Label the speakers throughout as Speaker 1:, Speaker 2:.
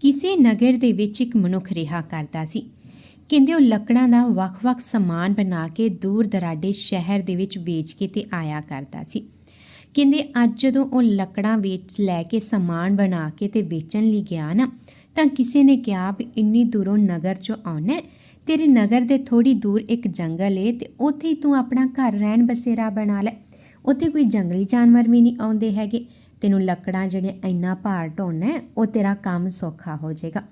Speaker 1: ਕਿਸੇ ਨਗਰ ਦੇ ਵਿੱਚ ਇੱਕ ਮਨੁੱਖ ਰਿਹਾ ਕਰਦਾ ਸੀ। ਕਹਿੰਦੇ ਉਹ ਲੱਕੜਾਂ ਦਾ ਵੱਖ-ਵੱਖ ਸਮਾਨ ਬਣਾ ਕੇ ਦੂਰ ਦਰਾਡੇ ਸ਼ਹਿਰ ਦੇ ਵਿੱਚ ਵੇਚ ਕੇ ਤੇ ਆਇਆ ਕਰਦਾ ਸੀ। ਕਹਿੰਦੇ ਅੱਜ ਜਦੋਂ ਉਹ ਲੱਕੜਾਂ ਵੇਚ ਲੈ ਕੇ ਸਮਾਨ ਬਣਾ ਕੇ ਤੇ ਵੇਚਣ ਲਈ ਗਿਆ ਨਾ, ਤਾਂ ਕਿਸੇ ਨੇ ਕਿਹਾ ਵੀ ਇੰਨੀ ਦੂਰੋਂ ਨਗਰ ਚੋਂ ਆਉਣਾ ਤੇਰੇ ਨਗਰ ਦੇ ਥੋੜੀ ਦੂਰ ਇੱਕ ਜੰਗਲ ਏ ਤੇ ਉੱਥੇ ਹੀ ਤੂੰ ਆਪਣਾ ਘਰ ਰਹਿਣ ਬਸੇਰਾ ਬਣਾ ਲੈ। ਉੱਥੇ ਕੋਈ ਜੰਗਲੀ ਜਾਨਵਰ ਵੀ ਨਹੀਂ ਆਉਂਦੇ ਹੈਗੇ। ਤੈਨੂੰ ਲੱਕੜਾਂ ਜਿਹੜੀਆਂ ਇੰਨਾ ਭਾਰ ਢੋਣਾ ਹੈ, ਉਹ ਤੇਰਾ ਕੰਮ ਸੌਖਾ ਹੋ ਜਾਏਗਾ।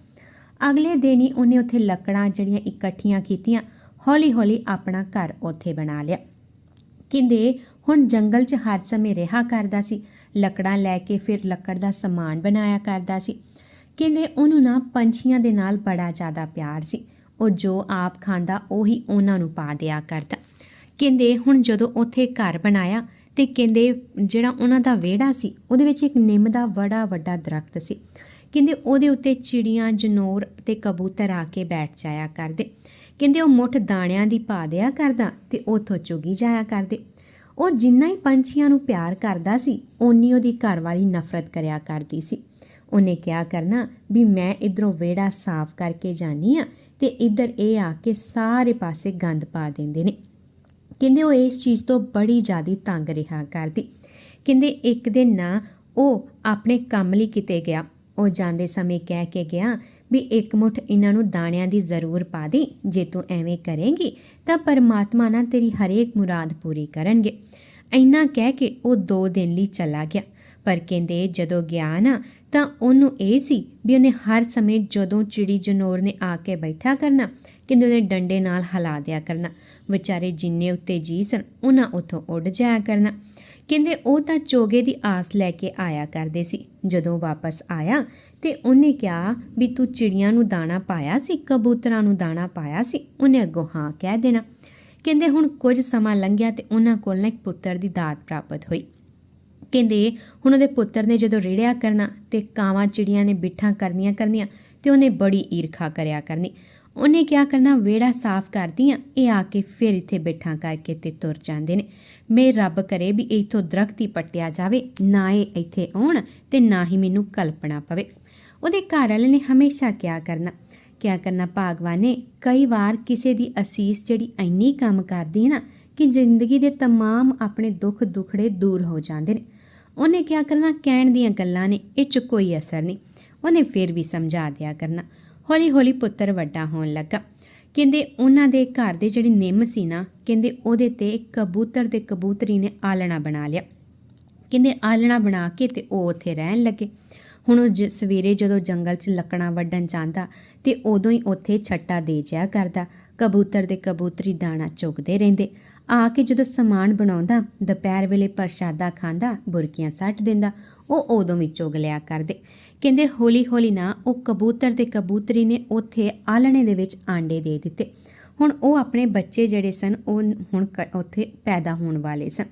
Speaker 1: ਅਗਲੇ ਦਿਨ ਹੀ ਉਹਨੇ ਉੱਥੇ ਲੱਕੜਾਂ ਜਿਹੜੀਆਂ ਇਕੱਠੀਆਂ ਕੀਤੀਆਂ ਹੌਲੀ-ਹੌਲੀ ਆਪਣਾ ਘਰ ਉੱਥੇ ਬਣਾ ਲਿਆ। ਕਹਿੰਦੇ ਹੁਣ ਜੰਗਲ 'ਚ ਹਰ ਸਮੇਂ ਰਿਹਾ ਕਰਦਾ ਸੀ। ਲੱਕੜਾਂ ਲੈ ਕੇ ਫਿਰ ਲੱਕੜ ਦਾ ਸਮਾਨ ਬਣਾਇਆ ਕਰਦਾ ਸੀ। ਕਹਿੰਦੇ ਉਹਨੂੰ ਨਾ ਪੰਛੀਆਂ ਦੇ ਨਾਲ ਬੜਾ ਜ਼ਿਆਦਾ ਪਿਆਰ ਸੀ। ਉਹ ਜੋ ਆਪ ਖਾਂਦਾ ਉਹੀ ਉਹਨਾਂ ਨੂੰ ਪਾ ਦਿਆ ਕਰਦਾ। ਕਹਿੰਦੇ ਹੁਣ ਜਦੋਂ ਉੱਥੇ ਘਰ ਬਣਾਇਆ ਅਤੇ ਕਹਿੰਦੇ ਜਿਹੜਾ ਉਹਨਾਂ ਦਾ ਵਿਹੜਾ ਸੀ, ਉਹਦੇ ਵਿੱਚ ਇੱਕ ਨਿੰਮ ਦਾ ਬੜਾ ਵੱਡਾ ਦਰਖਤ ਸੀ। ਕਹਿੰਦੇ ਉਹਦੇ ਉੱਤੇ ਚਿੜੀਆਂ, ਜਨੌਰ ਤੇ ਕਬੂਤਰ ਆ ਕੇ ਬੈਠ ਜਾਇਆ ਕਰਦੇ। ਕਹਿੰਦੇ ਉਹ ਮੁੱਠ ਦਾਣਿਆਂ ਦੀ ਪਾ ਦਿਆ ਕਰਦਾ ਤੇ ਉਥੋਂ ਚੁਗੀ ਜਾਇਆ ਕਰਦੇ। ਉਹ ਜਿੰਨਾ ਹੀ ਪੰਛੀਆਂ ਨੂੰ ਪਿਆਰ ਕਰਦਾ ਸੀ, ਓਨੀ ਉਹਦੀ ਘਰਵਾਲੀ ਨਫ਼ਰਤ ਕਰਿਆ ਕਰਦੀ ਸੀ। ਉਹਨੇ ਕਿਹਾ, ਕਰਨਾ, ਵੀ ਮੈਂ ਇਧਰੋਂ ਵਿਹੜਾ ਸਾਫ਼ ਕਰਕੇ ਜਾਨੀ ਆ ਤੇ ਇੱਧਰ ਇਹ ਆ ਕੇ ਸਾਰੇ ਪਾਸੇ ਗੰਦ ਪਾ ਦਿੰਦੇ ਨੇ। ਕਹਿੰਦੇ ਉਹ ਇਸ ਚੀਜ਼ ਤੋਂ ਬੜੀ ਜ਼ਿਆਦਾ ਤੰਗ ਰਿਹਾ ਕਰਦੀ। ਕਹਿੰਦੇ ਇੱਕ ਦਿਨ ਨਾ ਉਹ ਆਪਣੇ ਕੰਮ ਲਈ ਕਿਤੇ ਗਿਆ। ਉਹ ਜਾਂਦੇ ਸਮੇਂ ਕਹਿ ਕੇ ਗਿਆ ਵੀ ਇੱਕ ਮੁੱਠ ਇਹਨਾਂ ਨੂੰ ਦਾਣਿਆਂ ਦੀ ਜ਼ਰੂਰ ਪਾ ਦੇ, ਜੇ ਤੂੰ ਐਵੇਂ ਕਰੇਂਗੀ ਤਾਂ ਪਰਮਾਤਮਾ ਨਾ ਤੇਰੀ ਹਰੇਕ ਮੁਰਾਦ ਪੂਰੀ ਕਰਨਗੇ। ਇੰਨਾ ਕਹਿ ਕੇ ਉਹ ਦੋ ਦਿਨ ਲਈ ਚਲਾ ਗਿਆ। ਪਰ ਕਹਿੰਦੇ ਜਦੋਂ ਗਿਆ ਨਾ ਤਾਂ ਉਹਨੂੰ ਇਹ ਸੀ ਵੀ ਉਹਨੇ ਹਰ ਸਮੇਂ ਜਦੋਂ ਚਿੜੀ ਜਨੌਰ ਨੇ ਆ ਕੇ ਬੈਠਾ ਕਰਨਾ ਕਹਿੰਦੇ ਉਹਦੇ ਡੰਡੇ ਨਾਲ ਹਲਾ ਦਿਆ ਕਰਨਾ। ਵਿਚਾਰੇ ਜਿੰਨੇ ਉੱਤੇ ਜੀ ਸਨ, ਉਹਨਾਂ ਉਥੋਂ ਉੱਡ ਜਾਇਆ ਕਰਨਾ। ਕਹਿੰਦੇ ਉਹ ਤਾਂ ਚੋਗੇ ਦੀ ਆਸ ਲੈ ਕੇ ਆਇਆ ਕਰਦੇ ਸੀ। ਜਦੋਂ ਵਾਪਸ ਆਇਆ ਤੇ ਉਹਨੇ ਕਿਹਾ ਵੀ ਤੂੰ ਚਿੜੀਆਂ ਨੂੰ ਦਾਣਾ ਪਾਇਆ ਸੀ, ਕਬੂਤਰਾਂ ਨੂੰ ਦਾਣਾ ਪਾਇਆ ਸੀ, ਉਹਨੇ ਅੱਗੋਂ ਹਾਂ ਕਹਿ ਦੇਣਾ। ਕਹਿੰਦੇ ਹੁਣ ਕੁਝ ਸਮਾਂ ਲੰਘਿਆ ਤੇ ਉਹਨਾਂ ਕੋਲ ਨਾ ਇੱਕ ਪੁੱਤਰ ਦੀ ਦਾਤ ਪ੍ਰਾਪਤ ਹੋਈ। ਕਹਿੰਦੇ ਹੁਣ ਉਹਦੇ ਪੁੱਤਰ ਨੇ ਜਦੋਂ ਰੇੜਿਆ ਕਰਨਾ ਤੇ ਕਾਵਾਂ ਚਿੜੀਆਂ ਨੇ ਬਿੱਠਾਂ ਕਰਨੀਆਂ ਕਰਨੀਆਂ ਤੇ ਉਹਨੇ ਬੜੀ ਈਰਖਾ ਕਰਿਆ ਕਰਨੀ। ਉਹਨੇ ਕਿਹਾ ਕਰਨਾ ਵਿਹੜਾ ਸਾਫ਼ ਕਰਦੀਆਂ ਇਹ ਆ ਕੇ ਫਿਰ ਇੱਥੇ ਬਿੱਠਾਂ ਕਰਕੇ ਤੇ ਤੁਰ ਜਾਂਦੇ ਨੇ ਮੇ ਰੱਬ ਕਰੇ ਵੀ ਇਥੋਂ ਦਰਖਤ ਹੀ ਪੱਟਿਆ ਜਾਵੇ ਨਾ ਇਹ ਇੱਥੇ ਆਉਣ ਤੇ ਨਾ ਹੀ ਮੈਨੂੰ ਕਲਪਨਾ ਪਵੇ ਉਹਦੇ ਘਰ ਵਾਲੇ ਨੇ ਹਮੇਸ਼ਾ ਕਿਹਾ ਕਰਨਾ ਕਿਆ ਕਰਨਾ ਭਾਗਵਾਨ ਨੇ ਕਈ ਵਾਰ ਕਿਸੇ ਦੀ ਅਸੀਸ ਜਿਹੜੀ ਇੰਨੀ ਕੰਮ ਕਰਦੀ ਹੈ ਨਾ ਕਿ ਜ਼ਿੰਦਗੀ ਦੇ तमाम ਆਪਣੇ ਦੁੱਖ ਦੁਖੜੇ ਦੂਰ ਹੋ ਜਾਂਦੇ ਨੇ ਉਹਨੇ ਕਿਆ ਕਰਨਾ ਕਹਿਣ ਦੀਆਂ ਗੱਲਾਂ ਨੇ ਇਹ 'ਚ ਕੋਈ ਅਸਰ ਨਹੀਂ ਉਹਨੇ ਫਿਰ ਵੀ ਸਮਝਾ ਦਿਆ ਕਰਨਾ ਹੌਲੀ ਹੌਲੀ ਪੁੱਤਰ ਵੱਡਾ ਹੋਣ ਲੱਗਾ। ਕਹਿੰਦੇ, ਉਹਨਾਂ ਦੇ ਘਰ ਦੇ ਜਿਹੜੀ ਨਿੰਮ ਸੀ ਨਾ, ਕਹਿੰਦੇ, ਉਹਦੇ ਤੇ ਕਬੂਤਰ ਤੇ ਕਬੂਤਰੀ ਨੇ ਆਲਣਾ ਬਣਾ ਲਿਆ। ਕਹਿੰਦੇ ਆਲਣਾ ਬਣਾ ਕੇ ਤੇ ਉਹ ਉੱਥੇ ਰਹਿਣ ਲੱਗੇ। ਹੁਣ ਉਹ ਜ- ਸਵੇਰੇ ਜਦੋਂ ਜੰਗਲ 'ਚ ਲੱਕੜਾਂ ਵੱਢਣ ਜਾਂਦਾ ਤੇ ਉਦੋਂ ਹੀ ਉੱਥੇ ਛੱਟਾ ਦੇ ਜਿਆ ਕਰਦਾ। ਕਬੂਤਰ ਤੇ ਕਬੂਤਰੀ ਦਾਣਾ ਚੁਗਦੇ ਰਹਿੰਦੇ। ਆ ਕੇ ਜਦੋਂ ਸਮਾਨ ਬਣਾਉਂਦਾ, ਦੁਪਹਿਰ ਵੇਲੇ ਪ੍ਰਸ਼ਾਦਾ ਖਾਂਦਾ, ਬੁਰਕੀਆਂ ਸੱਟ ਦਿੰਦਾ, ਉਹ ਉਦੋਂ ਵੀ ਚੁਗ ਲਿਆ ਕਰਦੇ। ਕਹਿੰਦੇ ਹੌਲੀ ਹੌਲੀ ਨਾ ਉਹ ਕਬੂਤਰ ਤੇ ਕਬੂਤਰੀ ਨੇ ਉੱਥੇ ਆਲਣੇ ਦੇ ਵਿੱਚ ਆਂਡੇ ਦੇ ਦਿੱਤੇ। ਹੁਣ ਉਹ ਆਪਣੇ ਬੱਚੇ ਜਿਹੜੇ ਸਨ, ਉਹ ਹੁਣ ਕ- ਉੱਥੇ ਪੈਦਾ ਹੋਣ ਵਾਲੇ ਸਨ।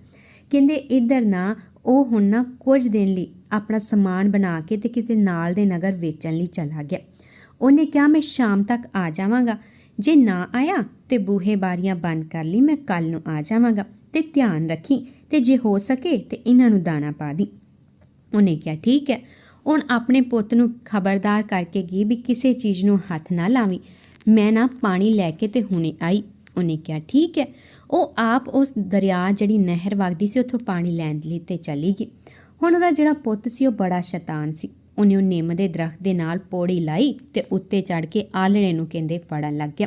Speaker 1: ਕਹਿੰਦੇ ਇੱਧਰ ਨਾ ਉਹ ਹੁਣ ਨਾ ਕੁਝ ਦਿਨ ਲਈ ਆਪਣਾ ਸਮਾਨ ਬਣਾ ਕੇ ਤੇ ਕਿਤੇ ਨਾਲ ਦੇ ਨਗਰ ਵੇਚਣ ਲਈ ਚਲਾ ਗਿਆ। ਉਹਨੇ ਕਿਹਾ, ਮੈਂ ਸ਼ਾਮ ਤੱਕ ਆ ਜਾਵਾਂਗਾ। ਜੇ ਨਾ ਆਇਆ ਤੇ ਬੂਹੇ ਬਾਰੀਆਂ ਬੰਦ ਕਰ ਲਈ, ਮੈਂ ਕੱਲ ਨੂੰ ਆ ਜਾਵਾਂਗਾ ਤੇ ਧਿਆਨ ਰੱਖੀ ਤੇ ਜੇ ਹੋ ਸਕੇ ਤੇ ਇਹਨਾਂ ਨੂੰ ਦਾਣਾ ਪਾ ਦੀ। ਉਹਨੇ ਕਿਹਾ, ਠੀਕ ਹੈ। ਹੁਣ ਆਪਣੇ ਪੁੱਤ ਨੂੰ ਖਬਰਦਾਰ ਕਰਕੇ ਗਈ ਵੀ ਕਿਸੇ ਚੀਜ਼ ਨੂੰ ਹੱਥ ਨਾ ਲਾਵੀਂ। ਮੈਂ ਨਾ ਪਾਣੀ ਲੈ ਕੇ ਤੇ ਹੁਣੇ ਆਈ। ਉਹਨੇ ਕਿਹਾ, ਠੀਕ ਹੈ। ਉਹ ਆਪ ਉਸ ਦਰਿਆ ਜਿਹੜੀ ਨਹਿਰ ਵਗਦੀ ਸੀ, ਉੱਥੋਂ ਪਾਣੀ ਲੈਣ ਲਈ ਤੇ ਚਲੀ ਗਈ। ਹੁਣ ਉਹਦਾ ਜਿਹੜਾ ਪੁੱਤ ਸੀ, ਉਹ ਬੜਾ ਸ਼ੈਤਾਨ ਸੀ। ਉਹਨੇ ਉਹ ਨਿੰਮ ਦੇ ਦਰਖਤ ਦੇ ਨਾਲ ਪੌੜੀ ਲਾਈ ਤੇ ਉੱਤੇ ਚੜ ਕੇ ਆਲਣੇ ਨੂੰ ਕਹਿੰਦੇ ਫੜਨ ਲੱਗ ਗਿਆ।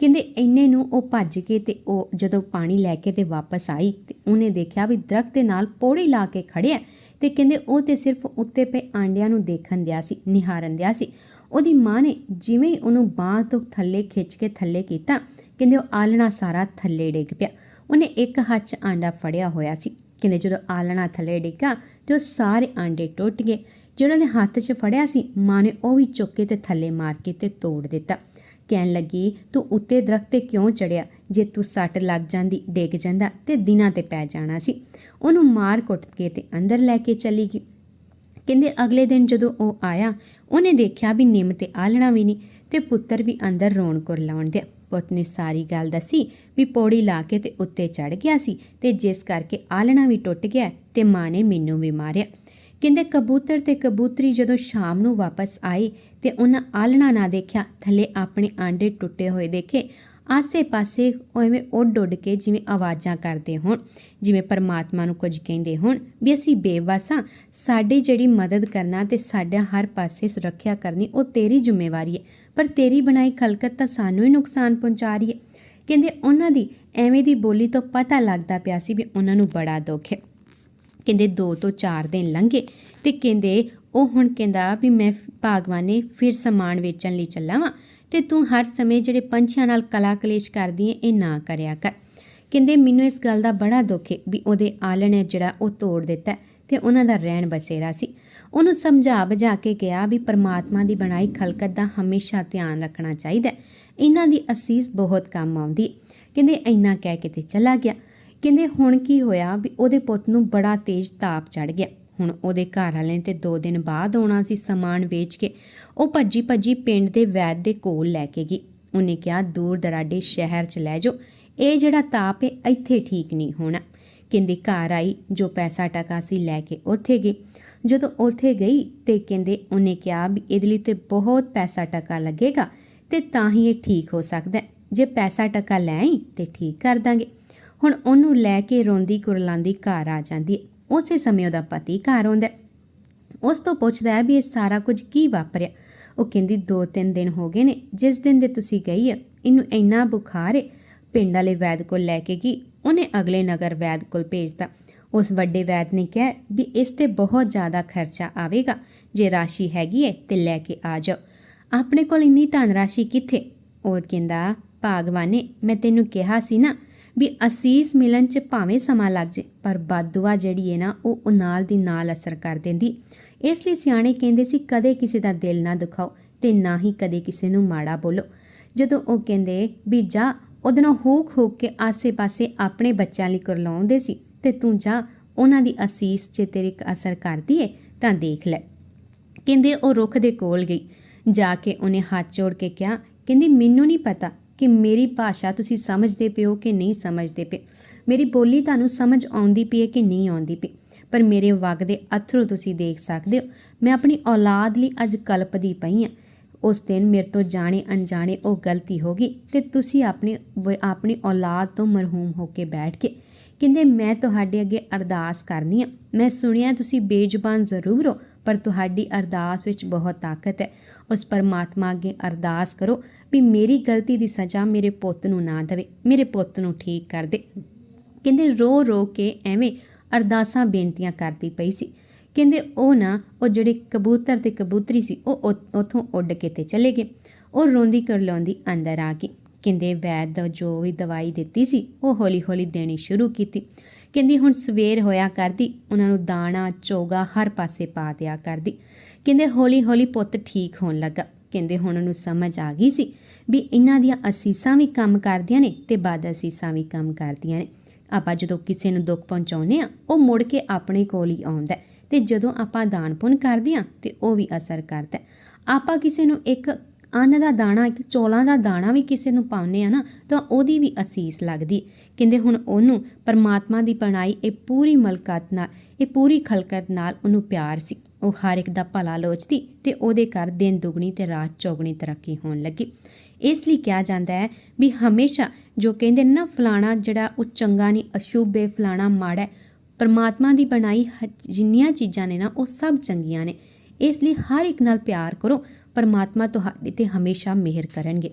Speaker 1: ਕਹਿੰਦੇ, ਇੰਨੇ ਨੂੰ ਉਹ ਭੱਜ ਕੇ ਤੇ ਉਹ ਜਦੋਂ ਪਾਣੀ ਲੈ ਕੇ ਤੇ ਵਾਪਸ ਆਈ ਤੇ ਉਹਨੇ ਦੇਖਿਆ ਵੀ ਦਰਖਤ ਦੇ ਨਾਲ ਪੌੜੀ ਲਾ ਕੇ ਖੜਿਆ ਤੇ ਕਹਿੰਦੇ ਉਹ ਤੇ ਸਿਰਫ ਉੱਤੇ ਪਏ ਆਂਡਿਆਂ ਨੂੰ ਦੇਖਣ ਦਿਆ ਸੀ, ਨਿਹਾਰਨ ਦਿਆ ਸੀ। ਉਹਦੀ ਮਾਂ ਨੇ ਜਿਵੇਂ ਹੀ ਉਹਨੂੰ ਬਾਹ ਤੋਂ ਥੱਲੇ ਖਿੱਚ ਕੇ ਥੱਲੇ ਕੀਤਾ, ਕਹਿੰਦੇ ਉਹ ਆਲਣਾ ਸਾਰਾ ਥੱਲੇ ਡਿੱਗ ਪਿਆ। ਉਹਨੇ ਇੱਕ ਹੱਥ 'ਚ ਆਂਡਾ ਫੜਿਆ ਹੋਇਆ ਸੀ। ਕਹਿੰਦੇ ਜਦੋਂ ਆਲਣਾ ਥੱਲੇ ਡਿੱਗਾ ਤੇ ਉਹ ਸਾਰੇ ਆਂਡੇ ਟੁੱਟ ਗਏ। ਜਿਹੜਾ ਨੇ ਹੱਥ 'ਚ ਫੜਿਆ ਸੀ, ਮਾਂ ਨੇ ਉਹ ਵੀ ਚੁੱਕ ਕੇ ਤੇ ਥੱਲੇ ਮਾਰ ਕੇ ਤੇ ਤੋੜ ਦਿੱਤਾ। ਕਹਿਣ ਲੱਗੀ, ਤੂੰ ਉੱਤੇ ਦਰਖਤ ਤੇ ਕਿਉਂ ਚੜਿਆ ਜੇ ਤੂੰ ਸੱਟ ਲੱਗ ਜਾਂਦੀ, ਡਿੱਗ ਜਾਂਦਾ ਤੇ ਦਿਨਾਂ ਤੇ ਪੈ ਜਾਣਾ ਸੀ। ਉਹਨੂੰ ਮਾਰ ਕੁੱਟ ਕੇ ਤੇ ਅੰਦਰ ਲੈ ਕੇ ਚਲੀ ਗਈ। ਕਹਿੰਦੇ ਅਗਲੇ ਦਿਨ ਜਦੋਂ ਉਹ ਆਇਆ, ਉਹਨੇ ਦੇਖਿਆ ਵੀ ਨਿੰਮ ਤੇ ਆਲਣਾ ਵੀ ਨਹੀਂ ਤੇ ਪੁੱਤਰ ਵੀ ਅੰਦਰ ਰੋਣ ਕੁਰਲਾਉਣ ਦਿਆ ਪੁੱਤ ਨੇ ਸਾਰੀ ਗੱਲ ਦੱਸੀ ਵੀ ਪੌੜੀ ਲਾ ਕੇ ਤੇ ਉੱਤੇ ਚੜ ਗਿਆ ਸੀ ਤੇ ਜਿਸ ਕਰਕੇ ਆਲਣਾ ਵੀ ਟੁੱਟ ਗਿਆ ਤੇ ਮਾਂ ਨੇ ਮੈਨੂੰ ਵੀ ਮਾਰਿਆ। ਕਹਿੰਦੇ ਕਬੂਤਰ ਤੇ ਕਬੂਤਰੀ ਜਦੋਂ ਸ਼ਾਮ ਨੂੰ ਵਾਪਸ ਆਏ ਤੇ ਉਹਨਾਂ ਆਲਣਾ ਨਾ ਦੇਖਿਆ, ਥੱਲੇ ਆਪਣੇ ਆਂਡੇ ਟੁੱਟੇ ਹੋਏ ਦੇਖੇ। ਆਸੇ-ਪਾਸੇ ਉਹ ਐਵੇਂ ਉੱਡ ਉੱਡ ਕੇ ਜਿਵੇਂ ਆਵਾਜ਼ਾਂ ਕਰਦੇ ਹੋਣ, ਜਿਵੇਂ ਪਰਮਾਤਮਾ ਨੂੰ ਕੁਝ ਕਹਿੰਦੇ ਹੋਣ ਵੀ ਅਸੀਂ ਬੇਵਸ ਹਾਂ, ਸਾਡੀ ਜਿਹੜੀ ਮਦਦ ਕਰਨਾ ਤੇ ਸਾਡਾ ਹਰ ਪਾਸੇ ਸੁਰੱਖਿਆ ਕਰਨੀ ਉਹ ਤੇਰੀ ਜ਼ਿੰਮੇਵਾਰੀ ਹੈ। ਪਰ ਤੇਰੀ ਬਣਾਈ ਖਲਕਤ ਤਾਂ ਸਾਨੂੰ ਹੀ ਨੁਕਸਾਨ ਪਹੁੰਚਾ ਰਹੀ ਹੈ। ਕਹਿੰਦੇ ਉਹਨਾਂ ਦੀ ਐਵੇਂ ਦੀ ਬੋਲੀ ਤੋਂ ਪਤਾ ਲੱਗਦਾ ਪਿਆ ਸੀ ਵੀ ਉਹਨਾਂ ਨੂੰ ਬੜਾ ਦੁੱਖ ਹੈ। ਕਹਿੰਦੇ 2 ਤੋਂ 4 ਦਿਨ ਲੰਘੇ ਤੇ ਕਹਿੰਦੇ ਉਹ ਹੁਣ ਕਹਿੰਦਾ ਵੀ ਮੈਂ ਭਾਗਵਾਨੇ ਫਿਰ ਸਮਾਨ ਵੇਚਣ ਲਈ ਚੱਲਾਂ ਵਾਂ। ਤੇ ਤੂੰ ਹਰ ਸਮੇਂ ਜਿਹੜੇ ਪੰਛੀਆਂ ਨਾਲ ਕਲਾ ਕਲੇਸ਼ ਕਰਦੀ ਏ, ਇਹ ਨਾ ਕਰਿਆ ਕਰ। ਕਹਿੰਦੇ, ਮੈਨੂੰ ਇਸ ਗੱਲ ਦਾ ਬੜਾ ਦੁੱਖ ਏ ਵੀ ਉਹਦੇ ਆਲਣ ਆਲਣੇ ਜਿਹੜਾ ਉਹ ਤੋੜ ਦਿੱਤਾ ਤੇ ਉਹਨਾਂ ਦਾ ਰਹਿਣ ਬਸੇਰਾ ਸੀ। ਉਹਨੂੰ ਸਮਝਾ ਬੁਝਾ ਕੇ ਕਿਹਾ ਵੀ ਪਰਮਾਤਮਾ ਦੀ ਬਣਾਈ ਖਲਕਤ ਦਾ ਹਮੇਸ਼ਾ ਧਿਆਨ ਰੱਖਣਾ ਚਾਹੀਦਾ ਇਹਨਾਂ ਦੀ ਅਸੀਸ ਬਹੁਤ ਕੰਮ ਆਉਂਦੀ ਹੈ। ਕਹਿੰਦੇ, ਇੰਨਾ ਕਹਿ ਕੇ ਤੇ ਚਲਾ ਗਿਆ। ਕਹਿੰਦੇ, ਹੁਣ ਕੀ ਹੋਇਆ ਵੀ ਉਹਦੇ ਪੁੱਤ ਨੂੰ ਬੜਾ ਤੇਜ਼ ਤਾਪ ਚੜ ਗਿਆ। ਹੁਣ ਉਹਦੇ ਘਰ ਵਾਲੇ ਨੇ ਤੇ 2 ਦਿਨ ਬਾਅਦ ਆਉਣਾ ਸੀ ਸਮਾਨ ਵੇਚ ਕੇ, ਉਹ ਭੱਜੀ ਭੱਜੀ ਪਿੰਡ ਦੇ ਵੈਦ ਦੇ ਕੋਲ ਲੈ ਕੇ ਗਈ। ਉਹਨੇ ਕਿਹਾ, ਦੂਰ ਦਰਾਡੇ ਸ਼ਹਿਰ ਚ ਲੈ ਜਾਓ, ਇਹ ਜਿਹੜਾ ਤਾਪ ਹੈ ਇੱਥੇ ਠੀਕ ਨਹੀਂ ਹੋਣਾ। ਕਹਿੰਦੇ, ਘਰ ਆਈ, ਜੋ ਪੈਸਾ ਟਕਾ ਸੀ ਲੈ ਕੇ ਉੱਥੇ ਗਈ। ਜਦੋਂ ਉੱਥੇ ਗਈ ਤੇ ਕਹਿੰਦੇ, ਉਹਨੇ ਕਿਹਾ ਵੀ ਇਹਦੇ ਲਈ ਤੇ ਬਹੁਤ ਪੈਸਾ ਟਕਾ ਲੱਗੇਗਾ ਤੇ ਤਾਂ ਹੀ ਇਹ ਠੀਕ ਹੋ ਸਕਦਾ। ਜੇ ਪੈਸਾ ਟਕਾ ਲੈ ਆਈ ਤੇ ਠੀਕ ਕਰ ਦਾਂਗੇ। ਹੁਣ ਉਹਨੂੰ ਲੈ ਕੇ ਰੋਂਦੀ ਕੁਰਲਾਂਦੀ ਘਰ ਆ ਜਾਂਦੀ ਹੈ ਉਸੇ ਸਮੇਂ ਉਹਦਾ ਪਤੀ ਘਰ ਆਉਂਦਾ। ਉਸ ਤੋਂ ਪੁੱਛਦਾ ਹੈ ਵੀ ਇਹ ਸਾਰਾ ਕੁਝ ਕੀ ਵਾਪਰਿਆ? ਉਹ ਕਹਿੰਦੀ ਦੋ ਤਿੰਨ ਦਿਨ ਹੋ ਗਏ ਨੇ, ਜਿਸ ਦਿਨ ਦੇ ਤੁਸੀਂ ਗਈ ਹੈ ਇਹਨੂੰ ਇੰਨਾ ਬੁਖਾਰ ਹੈ ਪਿੰਡ ਵਾਲੇ ਵੈਦ ਕੋਲ ਲੈ ਕੇ ਗਈ, ਉਹਨੇ ਅਗਲੇ ਨਗਰ ਵੈਦ ਕੋਲ ਭੇਜਤਾ। ਉਸ ਵੱਡੇ ਵੈਦ ਨੇ ਕਿਹਾ ਵੀ ਇਸ ਤੇ ਬਹੁਤ ਜ਼ਿਆਦਾ ਖਰਚਾ ਆਵੇਗਾ, ਜੇ ਰਾਸ਼ੀ ਹੈਗੀ ਹੈ ਤੇ ਲੈ ਕੇ ਆ ਜਾਓ। ਆਪਣੇ ਕੋਲ ਇੰਨੀ ਧਨ ਰਾਸ਼ੀ ਕਿੱਥੇ? ਉਹ ਕਹਿੰਦਾ, ਭਾਗਵਾਨੇ, ਮੈਂ ਤੈਨੂੰ ਕਿਹਾ ਸੀ ਨਾ ਵੀ ਅਸੀਸ ਮਿਲਣ ਚ ਭਾਵੇਂ ਸਮਾਂ ਲੱਗ ਜੇ, ਪਰ ਬਦਦੁਆ ਜਿਹੜੀ ਹੈ ਨਾ, ਉਹ ਉਹ ਨਾਲ ਦੀ ਨਾਲ ਅਸਰ ਕਰ ਦਿੰਦੀ। ਇਸ ਲਈ ਸਿਆਣੇ ਕਹਿੰਦੇ ਸੀ, ਕਦੇ ਕਿਸੇ ਦਾ ਦਿਲ ਨਾ ਦੁਖਾਓ ਤੇ ਨਾ ਹੀ ਕਦੇ ਕਿਸੇ ਨੂੰ ਮਾੜਾ ਬੋਲੋ। ਜਦੋਂ ਉਹ ਕਹਿੰਦੇ, ਵੀ ਜਾ ਉਹਦੇ ਨਾਲ ਹੂਕ ਹੂਕ ਕੇ ਆਸੇ-ਪਾਸੇ ਆਪਣੇ ਬੱਚਿਆਂ ਲਈ ਕੁਰਲਾਉਂਦੇ ਸੀ ਤੇ ਤੂੰ ਜਾ, ਉਹਨਾਂ ਦੀ ਅਸੀਸ 'ਚ ਤੇਰੇ ਅਸਰ ਕਰਦੀ ਏ, ਤਾਂ ਦੇਖ ਲੈ। ਕਹਿੰਦੇ ਉਹ ਰੁੱਖ ਦੇ ਕੋਲ ਗਈ। ਜਾ ਕੇ ਉਹਨੇ ਹੱਥ ਜੋੜ ਕੇ ਕਿਹਾ, ਕਹਿੰਦੀ, ਮੈਨੂੰ ਨਹੀਂ ਪਤਾ ਕਿ ਮੇਰੀ ਭਾਸ਼ਾ ਤੁਸੀਂ ਸਮਝਦੇ ਪਿਓ ਕਿ ਨਹੀਂ ਸਮਝਦੇ ਪਏ? ਮੇਰੀ ਬੋਲੀ ਤੁਹਾਨੂੰ ਸਮਝ ਆਉਂਦੀ ਪਈ ਹੈ ਕਿ ਨਹੀਂ ਆਉਂਦੀ ਪਈ? ਪਰ ਮੇਰੇ ਵਗਦੇ ਅਥਰੂ ਤੁਸੀਂ ਦੇਖ ਸਕਦੇ ਹੋ। ਮੈਂ ਆਪਣੀ ਔਲਾਦ ਲਈ ਅੱਜ ਕਲਪਦੀ ਪਈ ਹਾਂ। ਉਸ ਦਿਨ ਮੇਰੇ ਤੋਂ ਜਾਣੇ ਅਣਜਾਣੇ ਉਹ ਗਲਤੀ ਹੋ ਗਈ ਤੇ ਤੁਸੀਂ ਆਪਣੇ ਆਪਣੀ ਔਲਾਦ ਤੋਂ ਮਰਹੂਮ ਹੋ ਕੇ ਬੈਠ ਕੇ ਕਹਿੰਦੇ, ਮੈਂ ਤੁਹਾਡੇ ਅੱਗੇ ਅਰਦਾਸ ਕਰਨੀ ਆ ਮੈਂ ਸੁਣਿਆ ਤੁਸੀਂ ਬੇਜ਼ੁਬਾਨ ਜ਼ਰੂਰ ਹੋ, ਪਰ ਤੁਹਾਡੀ ਅਰਦਾਸ ਵਿੱਚ ਬਹੁਤ ਤਾਕਤ ਹੈ। ਉਸ ਪਰਮਾਤਮਾ ਅੱਗੇ ਅਰਦਾਸ ਕਰੋ। ਵੀ ਮੇਰੀ ਗਲਤੀ ਦੀ ਸਜ਼ਾ ਮੇਰੇ ਪੁੱਤ ਨੂੰ ਨਾ ਦੇਵੇ, ਮੇਰੇ ਪੁੱਤ ਨੂੰ ਠੀਕ ਕਰ ਦੇ। ਕਹਿੰਦੇ ਰੋ ਰੋ ਕੇ ਐਵੇਂ ਅਰਦਾਸਾਂ ਬੇਨਤੀਆਂ ਕਰਦੀ ਪਈ ਸੀ। ਕਹਿੰਦੇ ਉਹ ਨਾ, ਉਹ ਜਿਹੜੇ ਕਬੂਤਰ ਤੇ ਕਬੂਤਰੀ ਸੀ, ਉਹ ਉ- ਉੱਥੋਂ ਉੱਡ ਕੇ ਤੇ ਚਲੇ ਗਏ। ਉਹ ਰੋਂਦੀ ਕਰਲਾਉਂਦੀ ਅੰਦਰ ਆ ਗਈ। ਕਹਿੰਦੇ ਵੈਦ ਦਾ ਜੋ ਵੀ ਦਵਾਈ ਦਿੱਤੀ ਸੀ, ਉਹ ਹੌਲੀ ਹੌਲੀ ਦੇਣੀ ਸ਼ੁਰੂ ਕੀਤੀ। ਕਹਿੰਦੀ ਹੁਣ ਸਵੇਰ ਹੋਇਆ ਕਰਦੀ, ਉਹਨਾਂ ਨੂੰ ਦਾਣਾ, ਚੋਗਾ ਹਰ ਪਾਸੇ ਪਾ ਦਿਆ ਕਰਦੀ। ਕਹਿੰਦੇ ਹੌਲੀ ਹੌਲੀ ਪੁੱਤ ਠੀਕ ਹੋਣ ਲੱਗਾ। ਕਹਿੰਦੇ ਹੁਣ ਉਹਨੂੰ ਸਮਝ ਆ ਗਈ ਸੀ ਵੀ ਇਹਨਾਂ ਦੀਆਂ ਅਸੀਸਾਂ ਵੀ ਕੰਮ ਕਰਦੀਆਂ ਨੇ ਤੇ ਬਦ ਅਸੀਸਾਂ ਵੀ ਕੰਮ ਕਰਦੀਆਂ ਨੇ। ਆਪਾਂ ਜਦੋਂ ਕਿਸੇ ਨੂੰ ਦੁੱਖ ਪਹੁੰਚਾਉਂਦੇ ਆ ਉਹ ਮੁੜ ਕੇ ਆਪਣੇ ਕੋਲ ਹੀ ਆਉਂਦਾ ਹੈ ਤੇ ਜਦੋਂ ਆਪਾਂ ਦਾਨ ਪੁੰਨ ਕਰਦੇ ਆ ਤੇ ਉਹ ਵੀ ਅਸਰ ਕਰਦਾ ਆਪਾਂ ਕਿਸੇ ਨੂੰ ਇੱਕ ਅੰਨ ਦਾ ਦਾਣਾ, ਇੱਕ ਚੌਲਾਂ ਦਾ ਦਾਣਾ ਵੀ ਕਿਸੇ ਨੂੰ ਪਾਉਂਦੇ ਆ ਨਾ, ਤਾਂ ਉਹਦੀ ਵੀ ਅਸੀਸ ਲੱਗਦੀ ਕਹਿੰਦੇ ਹੁਣ ਉਹਨੂੰ ਪਰਮਾਤਮਾ ਦੀ ਬਣਾਈ ਇਹ ਪੂਰੀ ਮਲਕਤ ਨਾਲ, ਇਹ ਪੂਰੀ ਖਲਕਤ ਨਾਲ ਉਹਨੂੰ ਪਿਆਰ ਸੀ। ਉਹ ਹਰ ਇੱਕ ਦਾ ਭਲਾ ਲੋਚਦੀ ਤੇ ਉਹਦੇ ਘਰ ਦਿਨ ਦੁਗਣੀ ਤੇ ਰਾਤ ਚੌਗਣੀ ਤਰੱਕੀ ਹੋਣ ਲੱਗੀ। ਇਸ ਲਈ ਕਿਹਾ ਜਾਂਦਾ ਹੈ ਵੀ ਹਮੇਸ਼ਾ ਜੋ ਕਹਿੰਦੇ ਨੇ ਨਾ, ਫਲਾਣਾ ਜਿਹੜਾ ਉਹ ਚੰਗਾ ਨਹੀਂ, ਅਸ਼ੁਭ ਹੈ, ਫਲਾਣਾ ਮਾੜਾ ਹੈ, ਪਰਮਾਤਮਾ ਦੀ ਬਣਾਈ ਹ- ਜਿੰਨੀਆਂ ਚੀਜ਼ਾਂ ਨੇ ਨਾ, ਉਹ ਸਭ ਚੰਗੀਆਂ ਨੇ। ਇਸ ਲਈ ਹਰ ਇੱਕ ਨਾਲ ਪਿਆਰ ਕਰੋ, ਪਰਮਾਤਮਾ ਤੁਹਾਡੇ ਤੇ ਹਮੇਸ਼ਾ ਮਿਹਰ ਕਰਨਗੇ।